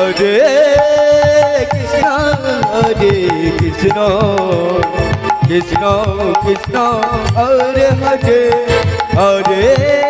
Hare Krishna Hare Krishna Krishna Krishna Hare Hare Hare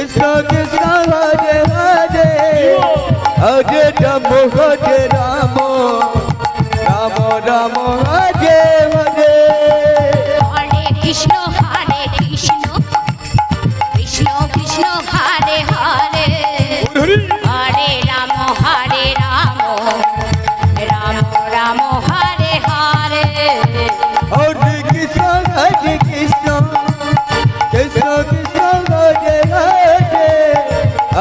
Krishna Krishna Hare Hare. Hare Ram Hare Ram. Ram Ram Hare Hare